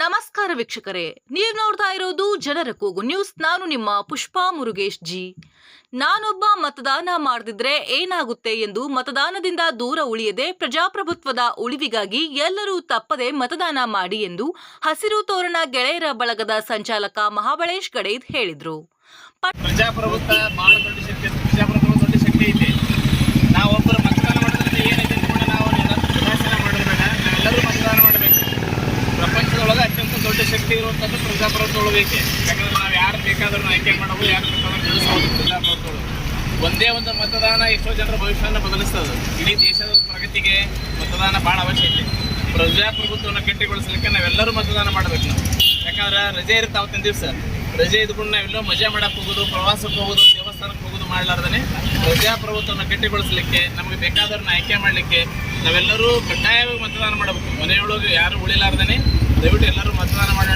ನಮಸ್ಕಾರ ವೀಕ್ಷಕರೇ, ನೀವು ನೋಡ್ತಾ ಇರೋದು ಜನರ ಕೂಗು ನ್ಯೂಸ್. ನಾನು ನಿಮ್ಮ ಪುಷ್ಪಾ ಮುರುಗೇಶ್ ಜಿ. ನಾನೊಬ್ಬ ಮತದಾನ ಮಾಡದಿದ್ರೆ ಏನಾಗುತ್ತೆ ಎಂದು ಮತದಾನದಿಂದ ದೂರ ಉಳಿಯದೆ ಪ್ರಜಾಪ್ರಭುತ್ವದ ಉಳಿವಿಗಾಗಿ ಎಲ್ಲರೂ ತಪ್ಪದೆ ಮತದಾನ ಮಾಡಿ ಎಂದು ಹಸಿರು ತೋರಣ ಗೆಳೆಯರ ಬಳಗದ ಸಂಚಾಲಕ ಮಹಾಬಳೇಶ್ ಗಡೇದ್ ಹೇಳಿದ್ರು. ಪ್ರಜಾಪ್ರಭುತ್ವ ಯಾಕಂದ್ರೆ ನಾವು ಯಾರು ಬೇಕಾದ್ರೂ ಆಯ್ಕೆ ಮಾಡಬಹುದು ಯಾರು ಬೇಕಾದ್ರೂ ತಿಳಿಸೋದು. ಒಂದೇ ಒಂದು ಮತದಾನ ಎಷ್ಟೋ ಜನರ ಭವಿಷ್ಯವನ್ನು ಬದಲಿಸ್ತದೆ. ಇಡೀ ದೇಶದ ಪ್ರಗತಿಗೆ ಮತದಾನ ಭಾಳ ಅವಶ್ಯ ಐತಿ ಪ್ರಜಾಪ್ರಭುತ್ವವನ್ನು ಗಟ್ಟಿಗೊಳಿಸಲಿಕ್ಕೆ ನಾವೆಲ್ಲರೂ ಮತದಾನ ಮಾಡಬೇಕು ಯಾಕಂದ್ರೆ ರಜೆ ಇರುತ್ತೆ ಅವತ್ತಿನ ದಿವಸ. ರಜೆ ಇದ್ಕೊಂಡು ನಾವೆಲ್ಲೋ ಮಜಾ ಮಾಡಕ್ಕೆ ಹೋಗೋದು, ಪ್ರವಾಸಕ್ಕೆ ಹೋಗೋದು, ದೇವಸ್ಥಾನಕ್ಕೆ ಹೋಗೋದು ಮಾಡಲಾರ್ದೇ ಪ್ರಜಾಪ್ರಭುತ್ವವನ್ನು ಗಟ್ಟಿಗೊಳಿಸಲಿಕ್ಕೆ, ನಮಗೆ ಬೇಕಾದವ್ರನ್ನ ಆಯ್ಕೆ ಮಾಡಲಿಕ್ಕೆ ನಾವೆಲ್ಲರೂ ಕಡ್ಡಾಯವಾಗಿ ಮತದಾನ ಮಾಡಬೇಕು. ಮನೆಯೊಳಗೆ ಯಾರು ಉಳಿಲಾರ್ದೇ ದಯವಿಟ್ಟು ಎಲ್ಲರೂ ಮತದಾನ ಮಾಡೋಣ.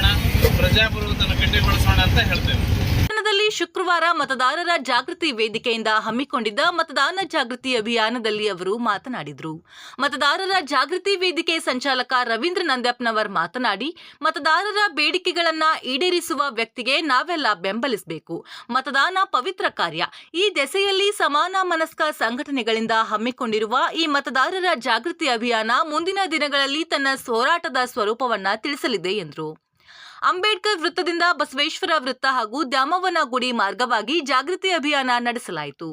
ಗಟ್ಟಿಗೊಳಿಸೋಣ ಅಂತ ಹೇಳ್ತೇವೆ ಪಟ್ಟಣದಲ್ಲಿ ಶುಕ್ರವಾರ ಮತದಾರರ ಜಾಗೃತಿ ವೇದಿಕೆಯಿಂದ ಹಮ್ಮಿಕೊಂಡಿದ್ದ ಮತದಾನ ಜಾಗೃತಿ ಅಭಿಯಾನದಲ್ಲಿ ಅವರು ಮಾತನಾಡಿದರು. ಮತದಾರರ ಜಾಗೃತಿ ವೇದಿಕೆ ಸಂಚಾಲಕ ರವೀಂದ್ರ ನಂದ್ಯಪ್ನವರ್ ಮಾತನಾಡಿ, ಮತದಾರರ ಬೇಡಿಕೆಗಳನ್ನ ಈಡೇರಿಸುವ ವ್ಯಕ್ತಿಗೆ ನಾವೆಲ್ಲ ಬೆಂಬಲಿಸಬೇಕು. ಮತದಾನ ಪವಿತ್ರ ಕಾರ್ಯ. ಈ ದೆಸೆಯಲ್ಲಿ ಸಮಾನ ಮನಸ್ಕ ಸಂಘಟನೆಗಳಿಂದ ಹಮ್ಮಿಕೊಂಡಿರುವ ಈ ಮತದಾರರ ಜಾಗೃತಿ ಅಭಿಯಾನ ಮುಂದಿನ ದಿನಗಳಲ್ಲಿ ತನ್ನ ಹೋರಾಟದ ಸ್ವರೂಪವನ್ನ ತಿಳಿಸಲಿದೆ ಎಂದರು. ಅಂಬೇಡ್ಕರ್ ವೃತ್ತದಿಂದ ಬಸವೇಶ್ವರ ವೃತ್ತ ಹಾಗೂ ದ್ಯಾಮವ್ವನ ಗುಡಿ ಮಾರ್ಗವಾಗಿ ಜಾಗೃತಿ ಅಭಿಯಾನ ನಡೆಸಲಾಯಿತು.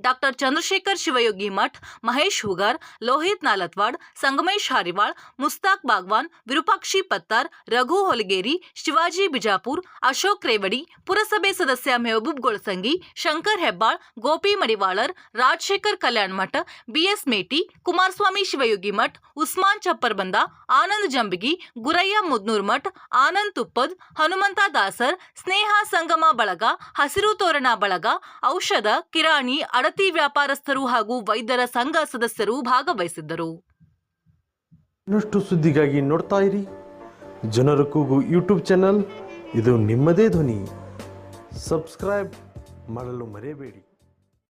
ಡಾಕ್ಟರ್ ಚಂದ್ರಶೇಖರ್ ಶಿವಯೋಗಿ ಮಠ್, ಮಹೇಶ್ ಹುಗಾರ್, ಲೋಹಿತ್ ನಾಲತ್ವಾಡ್, ಸಂಗಮೇಶ್ ಹಾರಿವಾಳ್, ಮುಸ್ತಾಕ್ ಬಾಗ್ವಾನ್, ವಿರೂಪಾಕ್ಷಿ ಪತ್ತಾರ್, ರಘು ಹೊಲಗೇರಿ, ಶಿವಾಜಿ ಬಿಜಾಪುರ್, ಅಶೋಕ್ ರೇವಡಿ, ಪುರಸಭೆ ಸದಸ್ಯ ಮೆಹಬೂಬ್ ಗೊಳಸಂಗಿ, ಶಂಕರ್ ಹೆಬ್ಬಾಳ್, ಗೋಪಿ ಮಡಿವಾಳರ್, ರಾಜಶೇಖರ್ ಕಲ್ಯಾಣ್ ಮಠ, ಬಿಎಸ್ ಮೇಟಿ, ಕುಮಾರಸ್ವಾಮಿ ಶಿವಯೋಗಿ ಮಠ್, ಉಸ್ಮಾನ್ ಚಪ್ಪರ್ ಬಂದ, ಆನಂದ್ ಜಂಬಿಗಿ, ಗುರಯ್ಯ ಮುದ್ನೂರ್ ಮಠ್, ಆನಂದ್ ತುಪ್ಪದ್ ಹನುಮಂತ ದಾಸರ್, ಸ್ನೇಹ ಸಂಗಮ ಬಳಗ, ಹಸಿರು ತೋರಣ ಬಳಗ, ಔಷಧ, ಕಿರಾಣಿ, ಅಡತಿ ವ್ಯಾಪಾರಸ್ಥರು ಹಾಗೂ ವೈದ್ಯರ ಸಂಘ ಸದಸ್ಯರು ಭಾಗವಹಿಸಿದ್ದರು. ಇನ್ನಷ್ಟು ಸುದ್ದಿಗಾಗಿ ನೋಡ್ತಾ ಇರಿ. ಜನರ ಕೂಗು ಯೂಟ್ಯೂಬ್ ಚಾನಲ್. ಇದು ನಿಮ್ಮದೇ ಧ್ವನಿ. ಸಬ್ಸ್ಕ್ರೈಬ್ ಮಾಡಲು ಮರೆಯಬೇಡಿ.